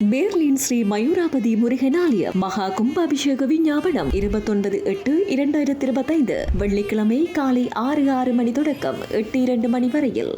Berlin Sri Mayurapathi முருகனாலய மகா கும்பாபிஷேக விஞ்ஞாபனம் இருபத்தொன்பது எட்டு இரண்டாயிரத்தி இருபத்தைந்து வெள்ளிக்கிழமை காலை ஆறு ஆறு மணி தொடக்கம் எட்டு இரண்டு மணி வரையில்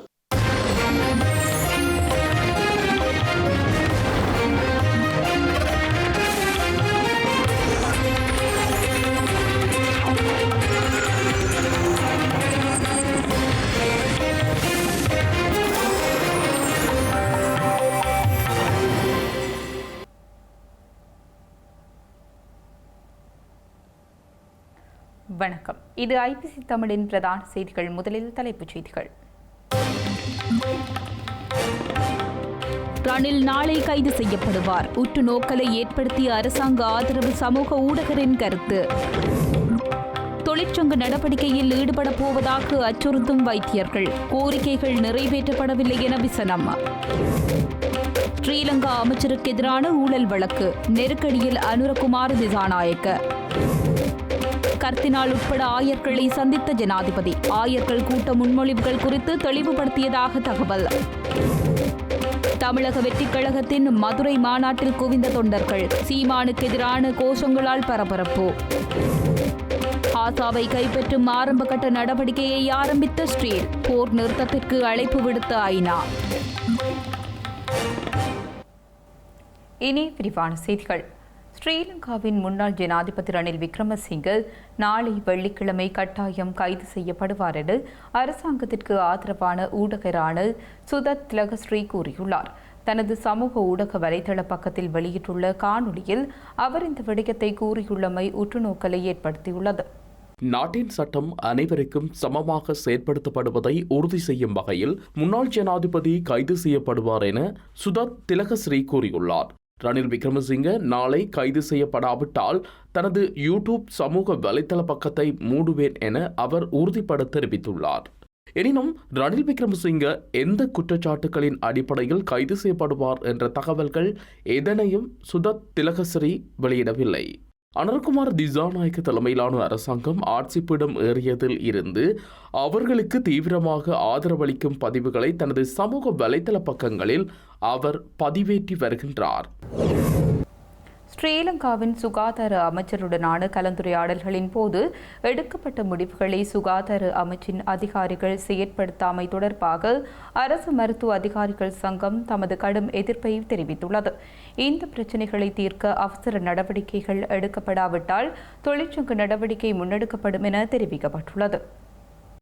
வணக்கம். இது ஐபிசி தமிழின் பிரதான செய்திகள். முதலில் தலைப்புச் செய்திகள். ரணில் நாளை கைது செய்யப்படுவார். உற்று நோக்கலை ஏற்படுத்திய அரசாங்க ஆதரவு சமூக ஊடகரின் கருத்து. தொழிற்சங்க நடவடிக்கையில் ஈடுபடப் போவதாக அச்சுறுத்தும் வைத்தியர்கள். கோரிக்கைகள் நிறைவேற்றப்படவில்லை என விசனம். ஸ்ரீலங்கா அமைச்சருக்கு எதிரான ஊழல் வழக்கு. நெருக்கடியில் அனுரகுமார் திசாநாயக்க கர்த்தினால் உட்பட ஆயர்களை சந்தித்த ஜனாதிபதி. ஆயர்கள் கூட்ட முன்மொழிவுகள் குறித்து தெளிவுபடுத்தியதாக தகவல். தமிழக வெற்றிக் கழகத்தின் மதுரை மாநாட்டில் குவிந்த தொண்டர்கள் சீமானுக்கு எதிரான கோஷங்களால் பரபரப்பு. ஆசாவை கைப்பற்றும் ஆரம்பகட்ட நடவடிக்கையை ஆரம்பித்த ஸ்ரீல் போர் நிறுத்தத்திற்கு அழைப்பு விடுத்த ஐநா. இனி விரிவான செய்திகள். ஸ்ரீலங்காவின் முன்னாள் ஜனாதிபதி ரணில் விக்ரமசிங்கே நாளை வெள்ளிக்கிழமை கட்டாயம் கைது செய்யப்படுவார் என அரசாங்கத்திற்கு ஆதரவான ஊடகரான சுதத் திலகஸ்ரீ கூறியுள்ளார். தனது சமூக ஊடக வலைதள பக்கத்தில் வெளியிட்டுள்ள காணொளியில் அவர் இந்த விடயத்தை கூறியுள்ளமை உற்றுநோக்கலை ஏற்படுத்தியுள்ளது. நாட்டின் சட்டம் அனைவருக்கும் சமமாக செயற்படுத்தப்படுவதை உறுதி செய்யும் வகையில் முன்னாள் ஜனாதிபதி கைது செய்யப்படுவார் என சுதத் திலகஸ்ரீ கூறியுள்ளார். ரணில் விக்ரமசிங்க நாளை கைது செய்யப்படாவிட்டால் தனது யூடியூப் சமூக வலைத்தள பக்கத்தை மூடுவேன் என அவர் உறுதிப்பட தெரிவித்துள்ளார். எனினும் ரணில் விக்ரமசிங்க எந்த குற்றச்சாட்டுகளின் அடிப்படையில் கைது செய்யப்படுவார் என்ற தகவல்கள் எதனையும் சுதத் திலகஸ்ரீ வெளியிடவில்லை. அனர்குமார் திசாநாயக்க தலைமையிலான அரசாங்கம் ஆட்சிப்பிடம் ஏறியதில் இருந்து அவர்களுக்கு தீவிரமாக ஆதரவளிக்கும் பதிவுகளை தனது சமூக வலைதள பக்கங்களில் அவர் பதிவேற்றி வருகின்றார். ஸ்ரீலங்காவின் சுகாதார அமைச்சருடனான கலந்துரையாடல்களின் போது எடுக்கப்பட்ட முடிவுகளை சுகாதார அமைச்சின் அதிகாரிகள் செயற்படுத்தாமை தொடர்பாக அரசு மருத்துவ அதிகாரிகள் சங்கம் தமது கடும் எதிர்ப்பை தெரிவித்துள்ளது. இந்த பிரச்சினைகளை தீர்க்க அவசர நடவடிக்கைகள் எடுக்கப்படாவிட்டால் தொழிற்சங்க நடவடிக்கை முன்னெடுக்கப்படும் என தெரிவிக்கப்பட்டுள்ளது.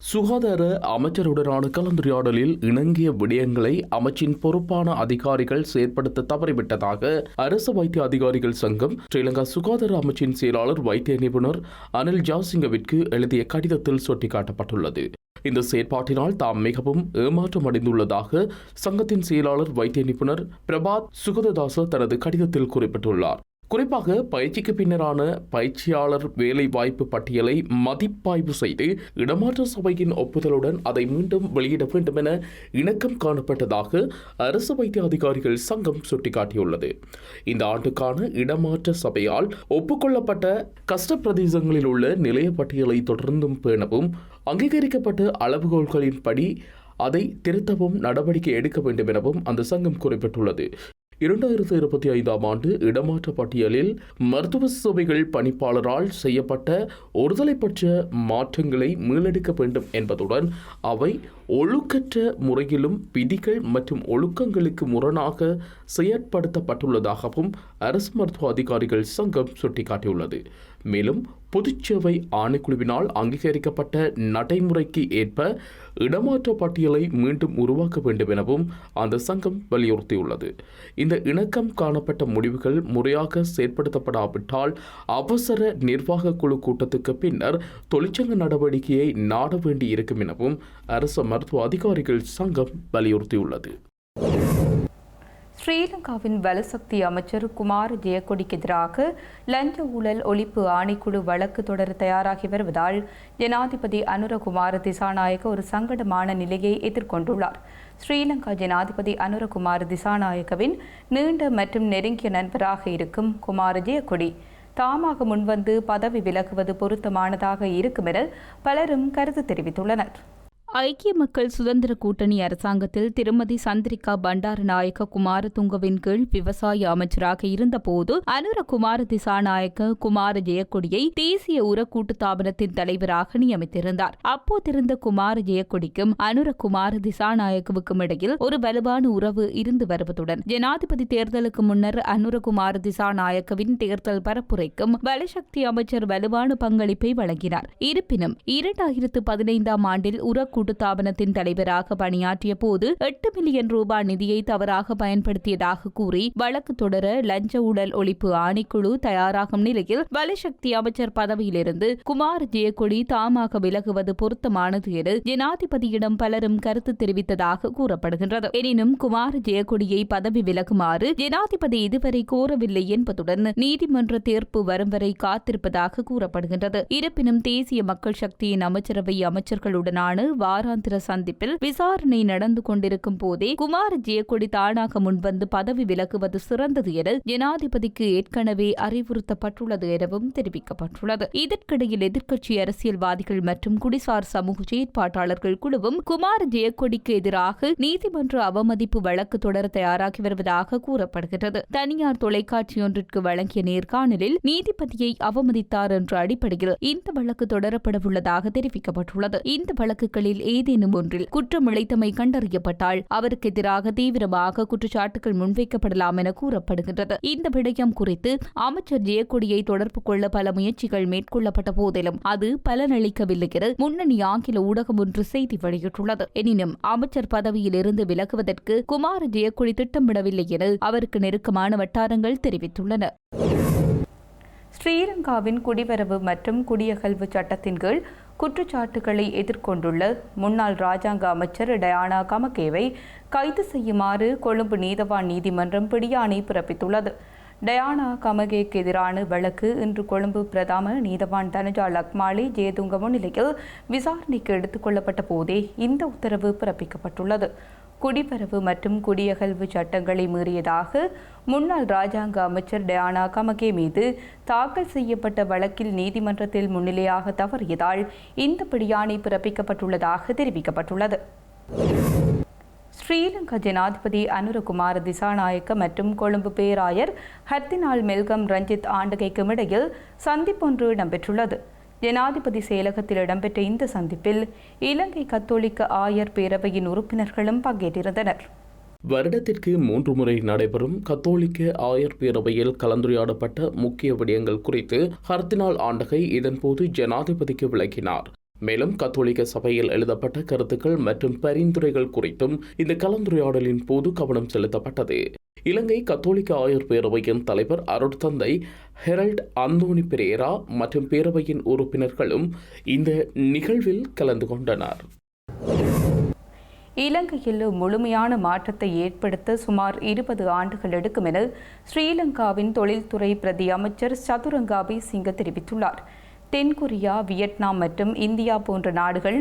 சுகாதார அமைச்சருடனான கலந்துரையாடலில் இணங்கிய விடயங்களை அமைச்சின் பொறுப்பான அதிகாரிகள் செயற்படுத்த தவறிவிட்டதாக அரசு வைத்திய அதிகாரிகள் சங்கம் ஸ்ரீலங்கா சுகாதார அமைச்சின் செயலாளர் வைத்திய நிபுணர் அனில் ஜாசிங்கவிற்கு எழுதிய கடிதத்தில் சுட்டிக்காட்டப்பட்டுள்ளது. இந்த செயற்பாட்டினால் தாம் மிகவும் ஏமாற்றம் அடைந்துள்ளதாக சங்கத்தின் செயலாளர் வைத்திய நிபுணர் பிரபாத் சுகததாச தனது கடிதத்தில் குறிப்பிட்டுள்ளார். குறிப்பாக பயிற்சிக்கு பின்னரான பயிற்சியாளர் வேலை வாய்ப்பு பட்டியலை மதிப்பாய்வு செய்து இடமாற்ற சபையின் ஒப்புதலுடன் அதை மீண்டும் வெளியிட வேண்டும் என இணக்கம் காணப்பட்டதாக அரசு வைத்திய அதிகாரிகள் சங்கம் சுட்டிக்காட்டியுள்ளது. இந்த ஆண்டுக்கான இடமாற்ற சபையால் ஒப்புக்கொள்ளப்பட்ட கஷ்ட பிரதேசங்களில் உள்ள நிலைய பட்டியலை தொடர்ந்தும் பேணவும் அங்கீகரிக்கப்பட்ட அளவுகோல்களின்படி அதை திருத்தவும் நடவடிக்கை எடுக்க வேண்டும் எனவும் அந்த சங்கம் குறிப்பிட்டுள்ளது. இரண்டாயிரத்து இருபத்தி ஐந்தாம் ஆண்டு இடமாற்ற பட்டியலில் மருத்துவ சேவைகள் பணிப்பாளரால் செய்யப்பட்ட ஒருதலைப்பட்ச மாற்றங்களை மீளெடுக்க வேண்டும் என்பதுடன் அவை ஒழுக்கற்ற முறையிலும் விதிகள் மற்றும் ஒழுக்கங்களுக்கு முரணாக செயற்படுத்தப்பட்டுள்ளதாகவும் அரசு மருத்துவ அதிகாரிகள் சங்கம் சுட்டிக்காட்டியுள்ளது. மேலும் பொதுச்சேவை ஆணைக்குழுவினால் அங்கீகரிக்கப்பட்ட நடைமுறைக்கு ஏற்ப இடமாற்ற பட்டியலை மீண்டும் உருவாக்க வேண்டும் எனவும் அந்த சங்கம் வலியுறுத்தியுள்ளது. இந்த இணக்கம் காணப்பட்ட முடிவுகள் முறையாக செயற்படுத்தப்படாவிட்டால் அவசர நிர்வாக குழு கூட்டத்துக்கு பின்னர் தொழிற்சங்க நடவடிக்கையை நாட வேண்டியிருக்கும் எனவும் அரசு மருத்துவ அதிகாரிகள் சங்கம் வலியுறுத்தியுள்ளது. ஸ்ரீலங்காவின் வலசக்தி அமைச்சர் குமார் ஜெயக்கொடிக்கு எதிராக லஞ்ச ஊழல் ஒழிப்பு ஆணைக்குழு வழக்கு தொடர தயாராகி வருவதால் ஜனாதிபதி அனுரகுமார திசாநாயக்க ஒரு சங்கடமான நிலையை எதிர்கொண்டுள்ளார். ஸ்ரீலங்கா ஜனாதிபதி அனுரகுமார் திசாநாயக்கவின் நீண்ட மற்றும் நெருங்கிய நண்பராக இருக்கும் குமார் ஜெயக்கொடி தாமாக முன்வந்து பதவி விலகுவது பொருத்தமானதாக இருக்கும் என பலரும் கருத்து தெரிவித்துள்ளனர். ஐக்கிய மக்கள் சுதந்திர கூட்டணி அரசாங்கத்தில் திருமதி சந்திரிகா பண்டாரநாயக்க குமாரதுங்கவின் கீழ் விவசாய அமைச்சராக இருந்தபோது அனுர குமார திசாநாயக்க குமார ஜெயக்கொடியை தேசிய உர கூட்டுத்தாபனத்தின் தலைவராக நியமித்திருந்தார். அப்போதிருந்த குமார ஜெயக்கொடிக்கும் அனுர குமார திசாநாயக்கவுக்கும் இடையில் ஒரு வலுவான உறவு இருந்து வருவதுடன் ஜனாதிபதி தேர்தலுக்கு முன்னர் அனுரகுமார திசாநாயக்கவின் தேர்தல் பரப்புரைக்கும் வலசக்தி அமைச்சர் வலுவான பங்களிப்பை வழங்கினார். இருப்பினும் இரண்டாயிரத்து பதினைந்தாம் ஆண்டில் உர கூட்டுத்தாபனத்தின் தலைவராக பணியாற்றிய போது எட்டு மில்லியன் ரூபாய் நிதியை தவறாக பயன்படுத்தியதாக கூறி வழக்கு தொடர லஞ்ச ஊழல் ஒழிப்பு ஆணைக்குழு தயாராகும் நிலையில் வலசக்தி அமைச்சர் பதவியிலிருந்து குமார் ஜெயக்கொடி தாமாக விலகுவது பொருத்தமானது என ஜனாதிபதியிடம் பலரும் கருத்து தெரிவித்ததாக கூறப்படுகின்றது. எனினும் குமார் ஜெயக்கொடியை பதவி விலகுமாறு ஜனாதிபதி இதுவரை கோரவில்லை என்பதுடன் நீதிமன்ற தீர்ப்பு வரும் வரை காத்திருப்பதாக கூறப்படுகின்றது. இருப்பினும் தேசிய மக்கள் சக்தியின் அமைச்சரவை அமைச்சர்களுடனான வாராந்திர சந்திப்பில் விசாரணை நடந்து கொண்டிருக்கும் போதே குமார் ஜெயக்கொடி தானாக முன்வந்து பதவி விலகுவது சிறந்தது என ஜனாதிபதிக்கு ஏற்கனவே அறிவுறுத்தப்பட்டுள்ளது எனவும் தெரிவிக்கப்பட்டுள்ளது. இதற்கிடையில் எதிர்க்கட்சி அரசியல்வாதிகள் மற்றும் குடிசார் சமூக செயற்பாட்டாளர்கள் குழுவும் குமார் ஜெயக்கொடிக்கு எதிராக நீதிமன்ற அவமதிப்பு வழக்கு தொடர தயாராகி வருவதாக கூறப்படுகிறது. தனியார் தொலைக்காட்சி ஒன்றிற்கு வழங்கிய நேர்காணலில் நீதிபதியை அவமதித்தார் என்ற அடிப்படையில் இந்த வழக்கு தொடரப்படவுள்ளதாக தெரிவிக்கப்பட்டுள்ளது. இந்த வழக்குகளில் ஏதேனும் ஒன்றில் குற்றம் இழைத்தமை கண்டறியப்பட்டால் அவருக்கு எதிராக தீவிரமாக குற்றச்சாட்டுகள் முன்வைக்கப்படலாம் என கூறப்படுகின்றது. இந்த விடயம் குறித்து அமைச்சர் ஜெயக்கொடியை தொடர்பு கொள்ள பல முயற்சிகள் மேற்கொள்ளப்பட்ட போதிலும் அது பலனளிக்கவில்லை என முன்னணி ஆங்கில ஊடகம் ஒன்று செய்தி வெளியிட்டுள்ளது. எனினும் அமைச்சர் பதவியில் இருந்து விலகுவதற்கு குமார ஜெயக்கொடி திட்டமிடவில்லை என அவருக்கு நெருக்கமான வட்டாரங்கள் தெரிவித்துள்ளன. ஸ்ரீலங்காவின் குடிவரவு மற்றும் குடியகல்வு சட்டத்தின் கீழ் குற்றச்சாட்டுகளை எதிர்கொண்டுள்ள முன்னாள் ராஜாங்க அமைச்சர் டயானா கமகேவை கைது செய்யுமாறு கொழும்பு நீதவான் நீதிமன்றம் பிடியாணை பிறப்பித்துள்ளது. டயானா கமகேக்கு எதிரான வழக்கு இன்று கொழும்பு பிரதம நீதவான் தனுஜா லக்மாலி ஜேதுங்க முன்னிலையில் விசாரணைக்கு எடுத்துக் கொள்ளப்பட்ட போதே இந்த உத்தரவு பிறப்பிக்கப்பட்டுள்ளது. குடிபரவு மற்றும் குடியகழ்வு சட்டங்களை மீறியதாக முன்னாள் ராஜாங்க அமைச்சர் டயானா கமகே மீது தாக்கல் செய்யப்பட்ட வழக்கில் நீதிமன்றத்தில் முன்னிலையாக தவறியதால் இந்த பிடியாணை பிறப்பிக்கப்பட்டுள்ளதாக தெரிவிக்கப்பட்டுள்ளது. ஸ்ரீலங்கா ஜனாதிபதி அனுரகுமார் திசாநாயக்க மற்றும் கொழும்பு பேராயர் ஹர்தினால் மெல்கம் ரஞ்சித் ஆண்டகைக்கும் இடையில் சந்திப்பொன்று இடம்பெற்றுள்ளது. ஜனாதிபதி செயலகத்தில் இடம்பெற்ற இந்த சந்திப்பில் இலங்கை கத்தோலிக்க ஆயர் பேரவையின் உறுப்பினர்களும் பங்கேற்றிருந்தனர். வருடத்திற்கு மூன்று முறை நடைபெறும் கத்தோலிக்க ஆயர் பேரவையில் கலந்துரையாடப்பட்ட முக்கிய விடயங்கள் குறித்து ஹர்தினால் ஆண்டகை இதன்போது ஜனாதிபதிக்கு விளக்கினார். மேலும் கத்தோலிக்க சபையில் எழுதப்பட்ட கருத்துக்கள் மற்றும் பரிந்துரைகள் குறித்தும் இந்த கலந்துரையாடலின் போது கவனம் செலுத்தப்பட்டது. இலங்கை கத்தோலிக்க ஆயர் பேரவையின் தலைவர் அருட்தந்தை ஹெரல்ட் அந்தோனி பெரேரா மற்றும் பேரவையின் உறுப்பினர்களும் இந்த நிகழ்வில் கலந்து கொண்டனர். இலங்கையில் முழுமையான மாற்றத்தை ஏற்படுத்த சுமார் இருபது ஆண்டுகள் எடுக்கும் என ஸ்ரீலங்காவின் தொழில்துறை பிரதி அமைச்சர் சதுரங்காபி சிங்க தெரிவித்துள்ளார். தென்கொரியா வியட்நாம் மற்றும் இந்தியா போன்ற நாடுகள்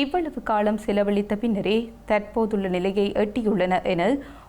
இவ்வளவு காலம் செலவழித்த பின்னரே தற்போதுள்ள நிலையை எட்டியுள்ளன என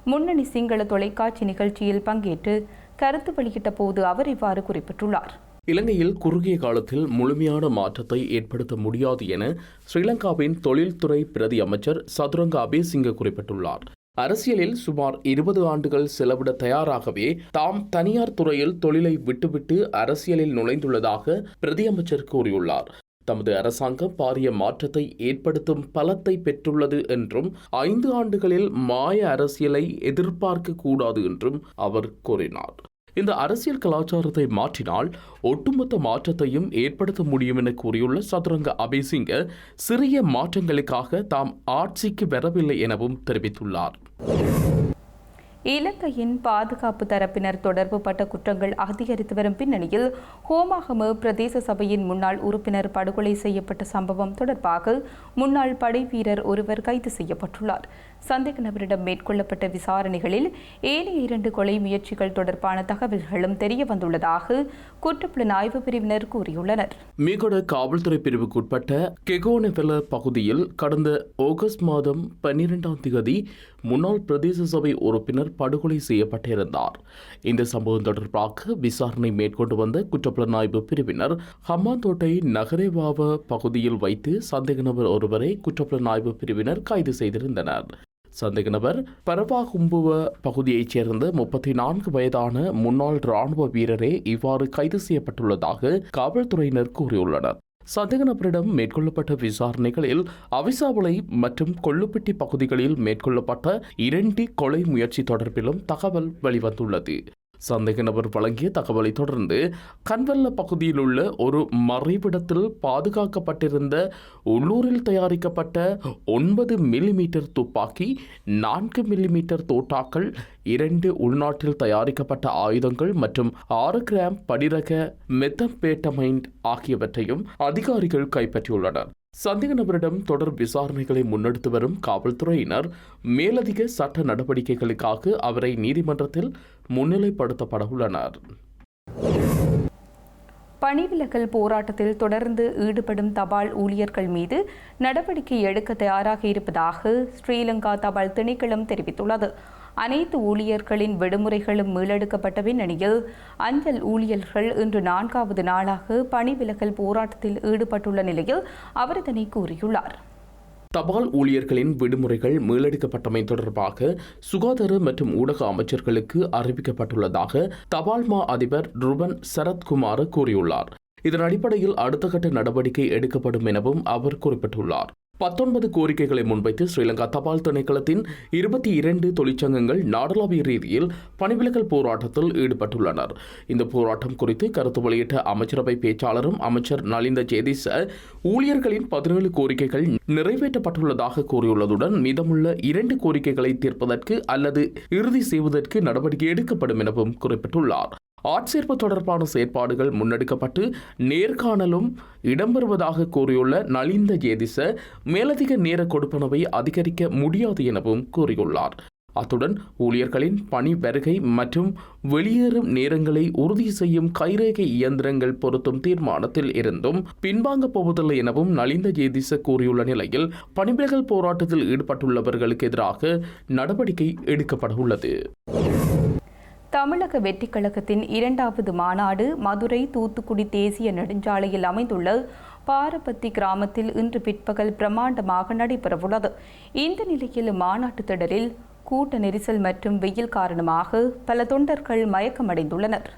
முன்னணி சிங்கள தொலைக்காட்சி நிகழ்ச்சியில் பங்கேற்று கருத்து வெளியிட்ட போது அவர் இவ்வாறு குறிப்பிட்டுள்ளார். இலங்கையில் குறுகிய காலத்தில் முழுமையான மாற்றத்தை ஏற்படுத்த முடியாது என ஸ்ரீலங்காவின் தொழில்துறை பிரதி அமைச்சர் சதுரங்க அபேசிங்க குறிப்பிட்டுள்ளார். அரசியலில் சுமார் இருபது ஆண்டுகள் செலவிட தயாராகவே தாம் தனியார் துறையில் தொழிலை விட்டுவிட்டு அரசியலில் நுழைந்துள்ளதாக பிரதியமைச்சர் கூறியுள்ளார். தமது அரசாங்கம் பாரிய மாற்றத்தை ஏற்படுத்தும் பலத்தை பெற்றுள்ளது என்றும் ஐந்து ஆண்டுகளில் மாய அரசியலை எதிர்பார்க்க கூடாது என்றும் அவர் கூறினார். இந்த அரசியல் கலாச்சாரத்தை மாற்றினால் ஒட்டுமொத்த மாற்றத்தையும் ஏற்படுத்த முடியும் என கூறியுள்ள சதுரங்க அபேசிங்க சிறிய மாற்றங்களுக்காக தாம் ஆட்சிக்கு வரவில்லை எனவும் தெரிவித்துள்ளார். இலங்கையின் பாதுகாப்பு தரப்பினர் தொடர்பு பட்ட குற்றங்கள் அதிகரித்து வரும் பின்னணியில் ஹோமாகம பிரதேச சபையின் முன்னாள் உறுப்பினர் படுகொலை செய்யப்பட்ட சம்பவம் தொடர்பாக முன்னாள் படை வீரர் ஒருவர் கைது செய்யப்பட்டுள்ளார். சந்தேக நபரிடம் மேற்கொள்ளப்பட்ட விசாரணைகளில் ஏனைய இரண்டு கொலை முயற்சிகள் தொடர்பான தகவல்களும் தெரிய வந்துள்ளதாக குற்றப்புலனாய்வு பிரிவினர் கூறியுள்ளனர். மீகொட காவல்துறை பிரிவுக்குட்பட்ட கெகோனெவெல பகுதியில் கடந்த ஆகஸ்ட் மாதம் பன்னிரெண்டாம் தேதி முன்னாள் பிரதேச சபை உறுப்பினர் படுகொலை செய்யப்பட்டிருந்தார். இந்த சம்பவம் தொடர்பாக விசாரணை மேற்கொண்டு வந்த குற்றப்புலனாய்வு பிரிவினர் ஹம்மாந்தோட்டை நகரேவாவ பகுதியில் வைத்து சந்தேக நபர் ஒருவரை குற்றப்புலனாய்வு பிரிவினர் கைது செய்திருந்தனர். சந்தேக நபர் பரவாகும்புவ பகுதியைச் சேர்ந்த முப்பத்தி நான்கு வயதான முன்னாள் ராணுவ வீரரே இவ்வாறு கைது செய்யப்பட்டுள்ளதாக காவல்துறையினர் கூறியுள்ளனர். சந்தேக நபரிடம் மேற்கொள்ளப்பட்ட விசாரணைகளில் அவிசாவளை மற்றும் கொள்ளுப்பட்டி பகுதிகளில் மேற்கொள்ளப்பட்ட இரண்டு கொலை முயற்சி தொடர்பிலும் தகவல் வெளிவந்துள்ளது. சந்தேக நபர் வழங்கிய தகவலை தொடர்ந்து கன்வெல்ல பகுதியில் உள்ள ஒரு மறைவிடத்தில் பாதுகாக்கப்பட்டிருந்த உள்ளூரில் தயாரிக்கப்பட்ட ஒன்பது மில்லிமீட்டர் துப்பாக்கி நான்கு மில்லிமீட்டர் தோட்டாக்கள் இரண்டு உள்நாட்டில் தயாரிக்கப்பட்ட ஆயுதங்கள் மற்றும் ஆறு கிராம் படிரக மெத்தம்பேட்டமைண்ட் ஆகியவற்றையும் அதிகாரிகள் கைப்பற்றியுள்ளனர். சந்தேக நபரிடம் தொடர் விசாரணைகளை முன்னெடுத்து வரும் காவல்துறையினர் மேலதிக சட்ட நடவடிக்கைகளுக்காக அவரை நீதிமன்றத்தில் முன்னிலைப்படுத்தப்பட உள்ளனர் பணிவிலகல் போராட்டத்தில் தொடர்ந்து ஈடுபடும் தபால் ஊழியர்கள் மீது நடவடிக்கை எடுக்க தயாராக இருப்பதாக ஸ்ரீலங்கா தபால் திணைக்களம் தெரிவித்துள்ளது. அனைத்து ஊழியர்களின் விடுமுறைகளும் மீளெடுக்கப்பட்ட பின்னணியில் அஞ்சல் ஊழியர்கள் இன்று நான்காவது நாளாக பணிவிலகல் போராட்டத்தில் ஈடுபட்டுள்ள நிலையில் அவர் இதனை கூறியுள்ளார். தபால் ஊழியர்களின் விடுமுறைகள் மீளெடுக்கப்பட்டமை தொடர்பாக சுகாதார மற்றும் ஊடக அமைச்சர்களுக்கு அறிவிக்கப்பட்டுள்ளதாக தபால் மா அதிபர் ருபன் சரத்குமார் கூறியுள்ளார். இதன் அடிப்படையில் அடுத்த கட்ட நடவடிக்கை எடுக்கப்படும் எனவும் அவர் குறிப்பிட்டுள்ளார். பத்தொன்பது கோரிக்கைகளை முன்வைத்து ஸ்ரீலங்கா தபால் திணைக்களத்தின் இருபத்தி இரண்டு தொழிற்சங்கங்கள் நாடளாவிய ரீதியில் பணிவிலகல் போராட்டத்தில் ஈடுபட்டுள்ளனர். இந்த போராட்டம் குறித்து கருத்து வெளியிட்ட அமைச்சரவை பேச்சாளரும் அமைச்சர் நலிந்த ஜேதிச ஊழியர்களின் பதினேழு கோரிக்கைகள் நிறைவேற்றப்பட்டுள்ளதாக கூறியுள்ளதுடன் மீதமுள்ள இரண்டு கோரிக்கைகளை தீர்ப்பதற்கு அல்லது இறுதி செய்வதற்கு நடவடிக்கை எடுக்கப்படும் எனவும் குறிப்பிட்டுள்ளார். ஆட்சேர்ப்பு தொடர்பான செயற்பாடுகள் முன்னெடுக்கப்பட்டு நேர்காணலும் இடம்பெறுவதாக கூறியுள்ள நலிந்த ஏதிச மேலதிக நேர கொடுப்பனவை அதிகரிக்க முடியாது எனவும் கூறியுள்ளார். அத்துடன் ஊழியர்களின் பணி வருகை மற்றும் வெளியேறும் நேரங்களை உறுதி செய்யும் கைரேகை இயந்திரங்கள் பொருத்தும் தீர்மானத்தில் இருந்தும் பின்வாங்கப் போவதில்லை எனவும் நலிந்த ஜேதிச கூறியுள்ள நிலையில் பணிவிலகல் போராட்டத்தில் ஈடுபட்டுள்ளவர்களுக்கு எதிராக நடவடிக்கை எடுக்கப்பட உள்ளது தமிழக வெற்றிக் கழகத்தின் இரண்டாவது மாநாடு மதுரை தூத்துக்குடி தேசிய நெடுஞ்சாலையில் அமைந்துள்ள பாரபத்தி கிராமத்தில் இன்று பிற்பகல் பிரமாண்டமாக நடைபெறவுள்ளது. இந்த நிலையில் மாநாட்டு திடலில் கூட்ட நெரிசல் மற்றும் வெயில் காரணமாக பல தொண்டர்கள் மயக்கமடைந்துள்ளனர்.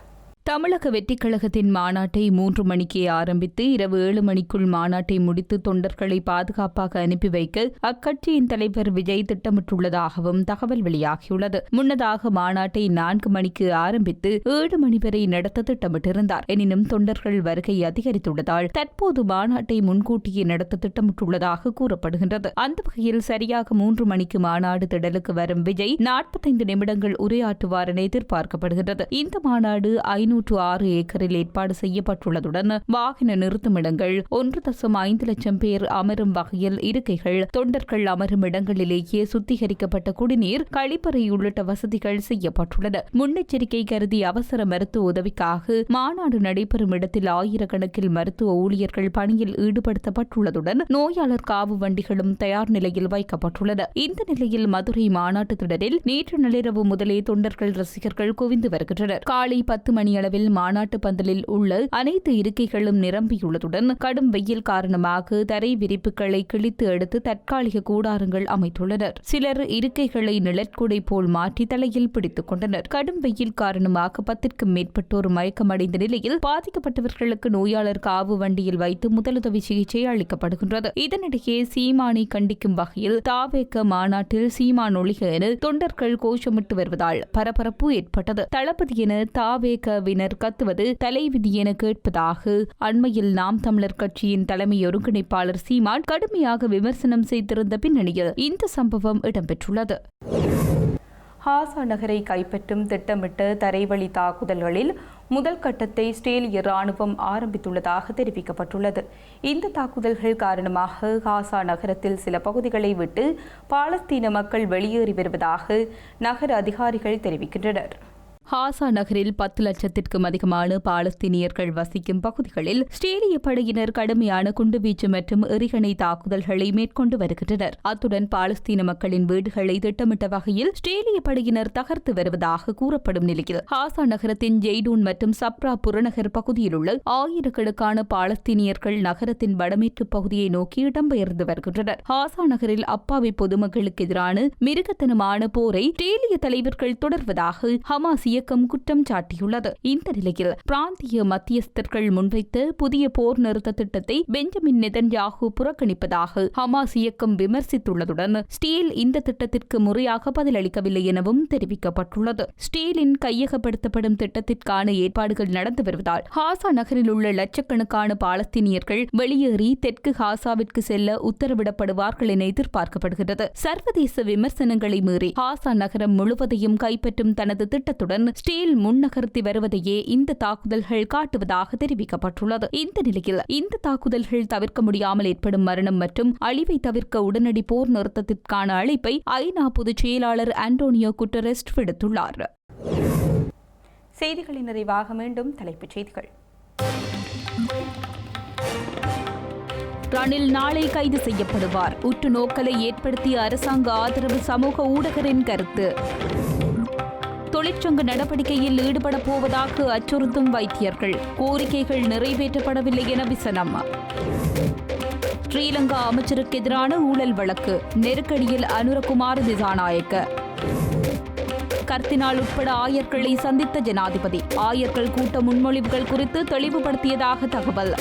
தமிழக வெற்றிக்கழகத்தின் மாநாட்டை மூன்று மணிக்கே ஆரம்பித்து இரவு ஏழு மணிக்குள் மாநாட்டை முடித்து தொண்டர்களை பாதுகாப்பாக அனுப்பி வைக்க அக்கட்சியின் தலைவர் விஜய் திட்டமிட்டுள்ளதாகவும் தகவல் வெளியாகியுள்ளது. முன்னதாக மாநாட்டை நான்கு மணிக்கு ஆரம்பித்து ஏழு மணி வரை நடத்த திட்டமிட்டிருந்தார். எனினும் தொண்டர்கள் வருகை அதிகரித்துள்ளதால் தற்போது மாநாட்டை முன்கூட்டியே நடத்த திட்டமிட்டுள்ளதாக கூறப்படுகின்றது. அந்த வகையில் சரியாக மூன்று மணிக்கு மாநாடு திடலுக்கு வரும் விஜய் நாற்பத்தைந்து நிமிடங்கள் உரையாற்றுவார் என எதிர்பார்க்கப்படுகின்றது. இந்த மாநாடு ஐநூறு ஐநூற்று ஆறு ஏக்கரில் ஏற்பாடு செய்யப்பட்டுள்ளதுடன் வாகன நிறுத்துமிடங்கள் ஒன்று தசம் ஐந்து லட்சம் பேர் அமரும் வகையில் இருக்கைகள் தொண்டர்கள் அமரும் இடங்களிலேயே சுத்திகரிக்கப்பட்ட குடிநீர் கழிப்பறை உள்ளிட்ட வசதிகள் செய்யப்பட்டுள்ளன. முன்னெச்சரிக்கை கருதி அவசர மருத்துவ உதவிக்காக மாநாடு நடைபெறும் இடத்தில் ஆயிரக்கணக்கில் மருத்துவ ஊழியர்கள் பணியில் ஈடுபடுத்தப்பட்டுள்ளதுடன் நோயாளர் காவு வண்டிகளும் தயார் நிலையில் வைக்கப்பட்டுள்ளன. இந்த நிலையில் மதுரை மாநாட்டு திடலில் நேற்று நள்ளிரவு முதலே தொண்டர்கள் ரசிகர்கள் குவிந்து வருகின்றனர். காலை பத்து மணி அளவில் மாநாட்டு பந்தலில் உள்ள அனைத்து இருக்கைகளும் நிரம்பியுள்ளதுடன் கடும் வெயில் காரணமாக தரை விரிப்புகளை கிழித்து எடுத்து தற்காலிக கூடாரங்கள் அமைத்துள்ளனர். சிலர் இருக்கைகளை நிழற்குடை போல் மாற்றி தலையில் பிடித்துக் கொண்டனர். கடும் வெயில் காரணமாக பத்திற்கும் மேற்பட்டோர் மயக்கமடைந்த நிலையில் பாதிக்கப்பட்டவர்களுக்கு நோயாளர் காவு வண்டியில் வைத்து முதலுதவி சிகிச்சை அளிக்கப்படுகின்றது. இதனிடையே சீமானை கண்டிக்கும் வகையில் தாவேக்க மாநாட்டில் சீமான் ஒழிக என தொண்டர்கள் கோஷமிட்டு வருவதால் பரபரப்பு ஏற்பட்டது. தளபதி என தாவேக வினர் கத்துவது தலைவிதி என கேட்பதாக. அண்மையில் நாம் தமிழர் கட்சியின் தலைமை ஒருங்கிணைப்பாளர் சீமான் கடுமையாக விமர்சனம் செய்திருந்த பின்னணியில் இந்த சம்பவம் இடம்பெற்றுள்ளது. ஹாசா நகரை கைப்பற்றும் திட்டமிட்ட தரைவழி தாக்குதல்களில் முதல் கட்டத்தை இஸ்ரேலிய ராணுவம் ஆரம்பித்துள்ளதாக தெரிவிக்கப்பட்டுள்ளது. இந்த தாக்குதல்கள் காரணமாக ஹாசா நகரத்தில் சில பகுதிகளை விட்டு பாலஸ்தீன மக்கள் வெளியேறி வருவதாக நகர அதிகாரிகள் தெரிவிக்கின்றனர். ஹாசா நகரில் பத்து லட்சத்திற்கும் அதிகமான பாலஸ்தீனியர்கள் வசிக்கும் பகுதிகளில் ஸ்டேலிய படையினர் கடுமையான குண்டுவீச்சு மற்றும் எறிகணை தாக்குதல்களை மேற்கொண்டு வருகின்றனர். அத்துடன் பாலஸ்தீன மக்களின் வீடுகளை திட்டமிட்ட வகையில் ஸ்டேலிய படையினர் தகர்த்து வருவதாக கூறப்படும் நிலையில் ஹாசா நகரத்தின் ஜெய்டூன் மற்றும் சப்ரா புறநகர் பகுதியில் உள்ள ஆயிரக்கணக்கான பாலஸ்தீனியர்கள் நகரத்தின் வடமேற்கு பகுதியை நோக்கி இடம்பெயர்ந்து வருகின்றனர். ஹாசா நகரில் அப்பாவி பொதுமக்களுக்கு எதிரான மிருகத்தனமான போரை ஸ்டேலிய தலைவர்கள் தொடர்வதாக ஹமாஸ் இயக்கம் குற்றம் சாட்டியுள்ளது. இந்த நிலையில் பிராந்திய மத்தியஸ்தர்கள் முன்வைத்த புதிய போர் நிறுத்த திட்டத்தை பெஞ்சமின் நெதன்யாகு புறக்கணிப்பதாக ஹமாஸ் இயக்கம் விமர்சித்துள்ளதுடன் ஸ்டீல் இந்த திட்டத்திற்கு முறையாக பதிலளிக்கவில்லை எனவும் தெரிவிக்கப்பட்டுள்ளது. ஸ்டீலின் கையகப்படுத்தப்படும் திட்டத்திற்கான ஏற்பாடுகள் நடந்து வருவதால் ஹாசா நகரில் உள்ள லட்சக்கணக்கான பாலஸ்தீனியர்கள் வெளியேறி தெற்கு ஹாசாவிற்கு செல்ல உத்தரவிடப்படுவார்கள் என எதிர்பார்க்கப்படுகிறது. சர்வதேச விமர்சனங்களை மீறி ஹாசா நகரம் முழுவதையும் கைப்பற்றும் தனது திட்டத்துடன் ஸ்டீல் முன்னகர்த்தி வருவதையே இந்த தாக்குதல்கள் காட்டுவதாக தெரிவிக்கப்பட்டுள்ளது. இந்த நிலையில் இந்த தாக்குதல்கள் தவிர்க்க முடியாமல் ஏற்படும் மரணம் மற்றும் அழிவை தவிர்க்க உடனடி போர் நிறுத்தத்திற்கான அழைப்பை ஐநா பொதுச் செயலாளர் ஆண்டோனியோ குட்டரெஸ்ட் விடுத்துள்ளார். செய்திகளின் நிறைவாக மீண்டும் தலைப்புச் செய்திகள். ரணில் நாளை கைது செய்யப்படுவார். உற்று நோக்கலை ஏற்படுத்திய அரசாங்க ஆதரவு சமூக ஊடகரின் கருத்து. தொழிற்சங்க நடவடிக்கையில் ஈடுபட போவதாக அச்சுறுத்தும் வைத்தியர்கள். கோரிக்கைகள் நிறைவேற்றப்படவில்லை என விசனம். ஸ்ரீலங்கா அமைச்சருக்கு எதிரான ஊழல் வழக்கு. நெருக்கடியில் அனுரகுமார் திசாநாயக்க. கர்த்தினால் உட்பட ஆயர்களை சந்தித்த ஜனாதிபதி. ஆயர்கள் கூட்ட முன்மொழிவுகள் குறித்து தெளிவுபடுத்தியதாக தகவல்.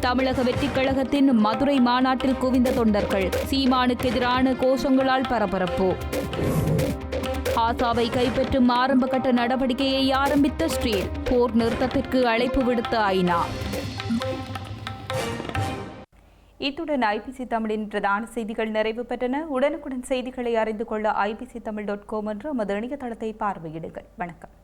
தமிழக வெற்றிக் கழகத்தின் மதுரை மாநாட்டில் குவிந்த தொண்டர்கள். சீமானுக்கு எதிரான கோஷங்களால் பரபரப்பு. காசாவை கைப்பற்றும் ஆரம்ப கட்ட நடவடிக்கையை ஆரம்பித்த ஸ்ரீல் போர் நிறுத்தத்திற்கு அழைப்பு விடுத்த ஐநா. இத்துடன் ஐபிசி தமிழின் பிரதான செய்திகள் நிறைவு பெற்றன. உடனுக்குடன் செய்திகளை அறிந்து கொள்ள ஐபிசி தமிழ் டாட் காம் என்ற நமது இணையதளத்தை பார்வையிடுங்கள். வணக்கம்.